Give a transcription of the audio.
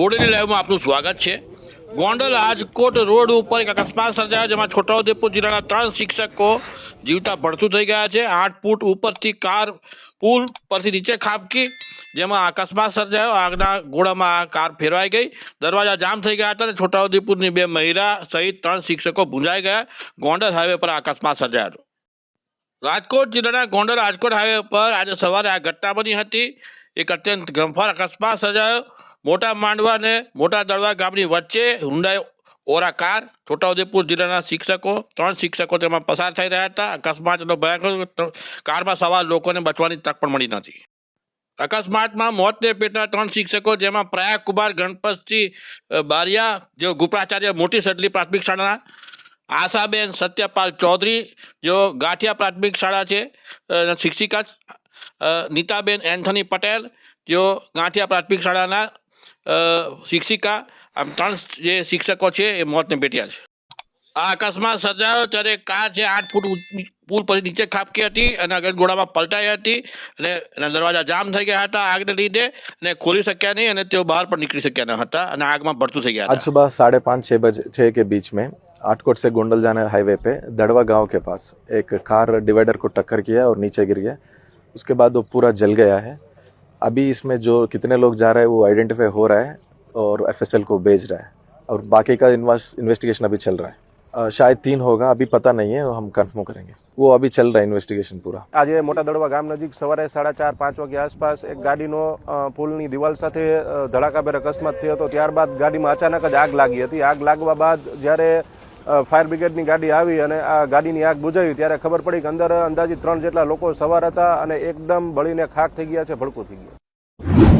Gondal live માં આપનું સ્વાગત છે ગોંડલ આજ કોટ રોડ ઉપર એક અકસ્માત સર્જાયા જેમાં છોટાઉદેપુર જિલ્લાના ત્રણ શિક્ષકો જીવતા બડતું થઈ ગયા છે 8 ફૂટ ઉપરથી કાર પુલ પરથી નીચે ખાબકી જેમાં અકસ્માત સર્જાયો આગના ગોડામાં કાર ફેરવાઈ ગઈ દરવાજા જામ થઈ ગયા એટલે છોટાઉદેપુરની બે મહિલા સહિત ત્રણ શિક્ષકો પૂંજાઈ ગયા ગોંડલ હાઈવે પર અકસ્માત સર્જાયો રાજકોટ જિલ્લાના ગોંડલ રાજકોટ હાઈવે પર આજે સવારે આ ઘટના બની હતી એક અત્યંત ગંભીર અકસ્માત સર્જાયો મોટા માંડવા અને મોટા દળવા ગામની વચ્ચે હુંડાઈ ઓરા કાર છોટાઉદેપુર જિલ્લાના શિક્ષકો ત્રણ શિક્ષકો તેમાં પસાર થઈ રહ્યા હતા અકસ્માતનો ભયાનક કારમાં સવાર લોકોને બચવાની તક પણ મળી નથી અકસ્માતમાં મોતને પેટના ત્રણ શિક્ષકો જેમાં પ્રયાગ કુમાર ગણપતસિંહ બારિયા જેઓ ગુપ્રાચાર્ય મોટી સડલી પ્રાથમિક શાળાના આશાબેન સત્યપાલ ચૌધરી જેઓ ગાંઠિયા પ્રાથમિક શાળા છે શિક્ષિકા નીતાબેન એન્થની પટેલ જેઓ ગાંઠિયા પ્રાથમિક શાળાના शिक्षिका आम ट्रांस जे शिक्षको छे मौत ने पेटिया छे आ अकस्मा सजायो तरह का छे 8 फुट पुल पर नीचे खपकी हती और अगर घोडा में पलटाया हती और ने दरवाजा जाम થઈ ગયા હતા આગને દીદે અને ખોલી શક્યા નહીં અને તેઓ બહાર પર નીકળી શક્યા ન હતા અને આગમાં બર્તુ થઈ ગયા હતા આજ સવાર 5:30 6:00 કલાક કે બીચ મે 8 કોટ સે ગોંડલ જના હાઈવે પે ડડવા ગામ કે પાસ એક કાર ડિવાઇડર કો ટકકર કીયા ઓર નીચે ગિર ગયા ઉસકે બાદ ઓ پورا જલ ગયા હે अभी इसमें जो कितने लोग जा रहे हैं वो आइडेंटिफाई हो रहा है और एफएसएल को भेज रहा है और बाकी का इन्वेस्टिगेशन अभी चल रहा है शायद तीन होगा अभी पता नहीं है हम कन्फर्म करेंगे वो अभी चल रहा है इन्वेस्टिगेशन पूरा आज मोटा दड़वा गांव नजीक सवार साढ़े चार पांच वगे आसपास एक गाड़ी नो पुल दीवाल साथ धड़ाका पर अकस्मात थे तो त्यार गाड़ी में अचानक आग लगी थी आग लगवा बाद जयरे ફાયર બ્રિગેડની ગાડી આવી અને આ ગાડીની આગ બુજાવી ત્યારે ખબર પડી કે અંદર અંદાજિત ત્રણ જેટલા લોકો સવાર હતા અને એકદમ બળીને ખાક થઈ ગયા છે ભડકું થઈ ગયું